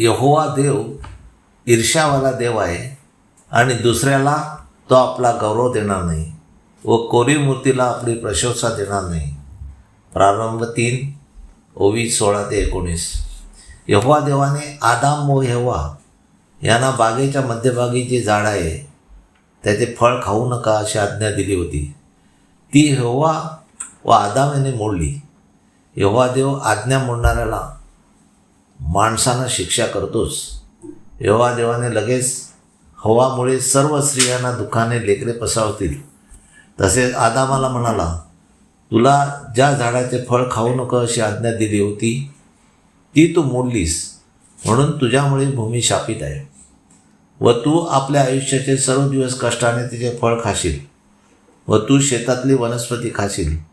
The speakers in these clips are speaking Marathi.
यहोवा देव ईर्ष्यावाला देव आहे आणि दुसऱ्याला तो आपला गौरव देणार नाही. व कोरी मूर्तीला आपली प्रशंसा देणार नाही. प्रारंभ तीन ओवीस सोळा ते एकोणीस. यहोवा देवाने आदाम व हेवा यांना बागेच्या मध्यभागी जे झाड आहे त्याचे फळ खाऊ नका अशी आज्ञा दिली होती. ती हेवा व आदाम याने मोडली. यहोवा देव आज्ञा मोडणाऱ्याला माणसानं शिक्षा करतोच. देवादेवाने देवाने लगेच हवामुळे सर्व स्त्रियांना दुःखाने लेकरे पसावतील तसेच आदामाला म्हणाला तुला ज्या झाडाचे फळ खाऊ नको अशी आज्ञा दिली होती ती तू मोडलीस. म्हणून तुझ्यामुळे भूमी शापित आहे. व तू आपल्या आयुष्याचे सर्व दिवस कष्टाने तिचे फळ खाशील. व तू शेतातली वनस्पती खाशील.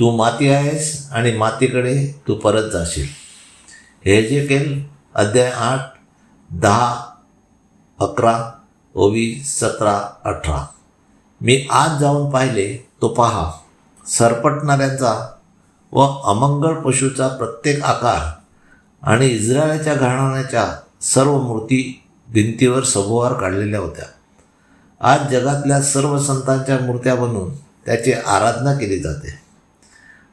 तू माती आहेस आणि मातीकडे तू परत जाशील. हे जे केल अध्याय आठ दहा अकरा ओवी सतरा अठरा. मी आज जाऊन पाहिले तो पहा. सरपटणाऱ्यांचा व अमंगळ पशूचा प्रत्येक आकार आणि इस्रायलाच्या घराण्याच्या सर्व मूर्ती भिंतीवर सभोवार काढलेल्या होत्या. आज जगातल्या सर्व संतांच्या मूर्त्या बनवून त्याची आराधना केली जाते.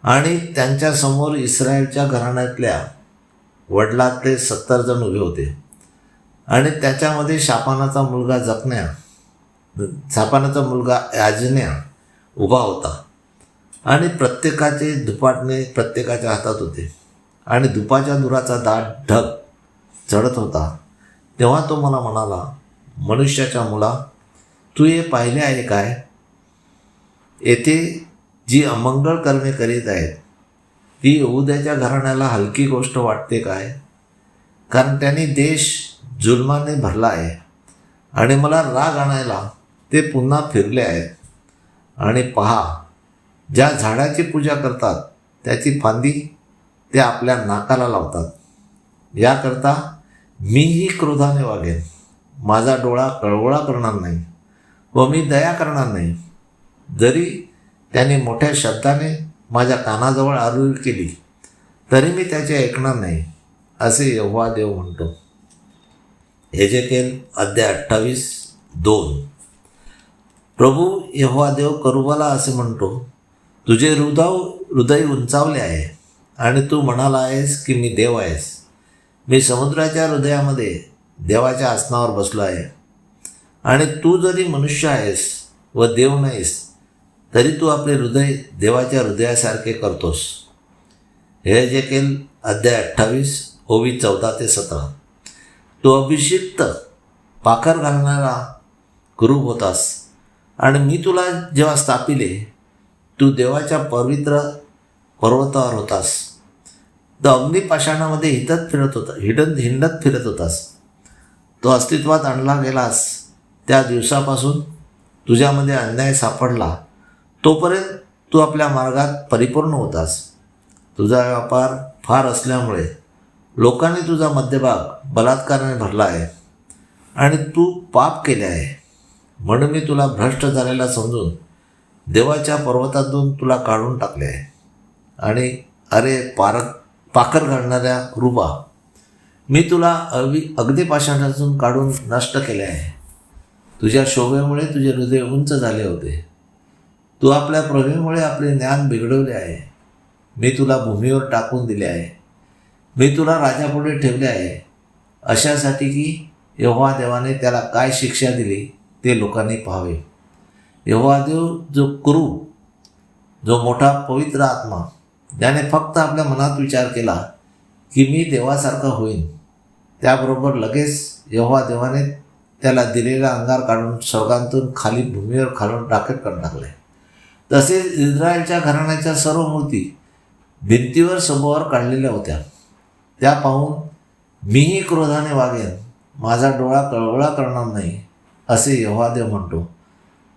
आणि त्यांच्यासमोर इस्रायलच्या घराण्यातल्या वडिलातले सत्तर जण उभे होते. आणि त्याच्यामध्ये शापानाचा मुलगा जखण्या शापानाचा मुलगा याजन्या उभा होता. आणि प्रत्येकाचे दुपाटणे प्रत्येकाच्या हातात होते. आणि दुपाच्या दुराचा दाट ढग चढत होता. तेव्हा तो मला म्हणाला मनुष्याच्या मुला तू हे पाहिले आहे काय? येथे जी अमंगळ कर्मे करीत आहेत ती यहुद्याच्या घराण्याला हलकी गोष्ट वाटते काय? कारण त्यांनी देश जुलमाने भरला आहे. आणि मला राग आणायला ते पुन्हा फिरले आहेत. आणि पहा ज्या झाडाची पूजा करतात त्याची फांदी ते आपल्या नाकाला लावतात. याकरता मीही क्रोधाने वागेन. माझा डोळा कळवळा करणार नाही व मी दया करणार नाही. जरी त्याने मोठ्या शब्दाने माझ्या कानाजवळ आरुळ केली. तरी मी त्याचे ऐकणार नाही असे यव्हा देव म्हणतो. हे जे केल अध्याय अठ्ठावीस दोन. प्रभू यव्हा देव करुबाला असे म्हणतो तुझे हृदय हृदय उंचावले आहे आणि तू म्हणाला आहेस की मी देव आहेस. मी समुद्राच्या हृदयामध्ये देवाच्या आसनावर बसलो आहे. आणि तू जरी मनुष्य आहेस व देव नाहीस तरी तू आपले हृदय देवाच्या हृदयासारखे करतोस. हे जे केल अध्याय अठ्ठावीस ओवी चौदा ते सतरा. तो अभिषिक्त पाखर घालणारा गुरु होतास आणि मी तुला जेव्हा स्थापिले तू देवाच्या पवित्र पर्वतावर होतास. तो अग्निपाषाणामध्ये हितत फिरत होता हिडन हिंडत फिरत होतास. तो अस्तित्वात आणला गेलास. त्या दिवसापासून तुझ्यामध्ये अन्याय सापडला. तोपर्यंत तू आपल्या मार्गात परिपूर्ण होतास. तुझा व्यापार फार असल्यामुळे लोकांनी तुझा मध्यभाग बलात्काराने भरला आहे आणि तू पाप केले आहे. म्हणून मी तुला भ्रष्ट झालेला समजून देवाच्या पर्वतातून तुला काढून टाकले आहे. आणि अरे पार पाखर घालणाऱ्या रुबा मी तुला अवि अगदी पाषाणातून काढून नष्ट केले आहे. तुझ्या शोभेमुळे तुझे हृदय उंच झाले होते. तू आपल्या प्रभेमुळे आपले ज्ञान बिघडवले आहे. मी तुला भूमीवर टाकून दिले आहे. मी तुला राजापुढे ठेवले आहे. अशासाठी की यव्हा देवाने त्याला काय शिक्षा दिली ते लोकांनी पाहावे. यव्हा देव जो कुरू जो मोठा पवित्र आत्मा ज्याने फक्त आपल्या मनात विचार केला की मी देवासारखा होईन त्याबरोबर लगेच यव्हा देवाने त्याला दिलेला अंगार काढून स्वर्गांतून खाली भूमीवर खालून राखेत करून टाकले. तसेच इस्रायलच्या घराण्याच्या सर्व मूर्ती भिंतीवर समोर काढलेल्या होत्या. त्या पाहून मीही क्रोधाने वागेन. माझा डोळा कळवळा करणार नाही असे यव्हादेव म्हणतो.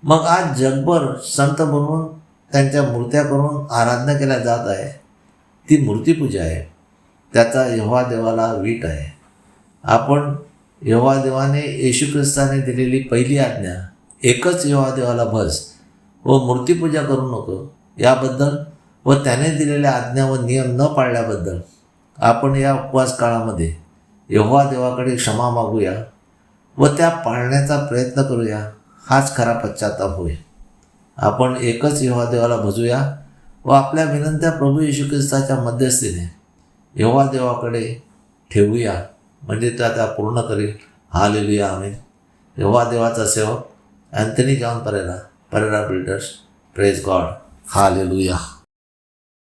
मग आज जगभर संत बनवून त्यांच्या मूर्त्या करून आराधना केल्या जात आहे. ती मूर्तीपूजा आहे. त्याचा यवादेवाला वीट आहे. आपण यवादेवाने येशू ख्रिस्ताने दिलेली पहिली आज्ञा एकच यवादेवाला बस व मूर्तीपूजा करू नको याबद्दल व त्याने दिलेल्या आज्ञा व नियम न पाळल्याबद्दल आपण या उपवास काळामध्ये यहोवा देवाकडे क्षमा मागूया व त्या पाळण्याचा प्रयत्न करूया हाच खरा पश्चाताप होय. आपण एकच यहोवा देवाला भजूया व आपल्या विनंत्या प्रभू येशू ख्रिस्ताच्या मध्यस्थीने यहोवा देवाकडे ठेवूया म्हणजे त्या त्या पूर्ण करील. हा लिहूया आम्ही यहोवा देवाचा सेवक Anthony John Perera. Perera builders praise God हा लिहूया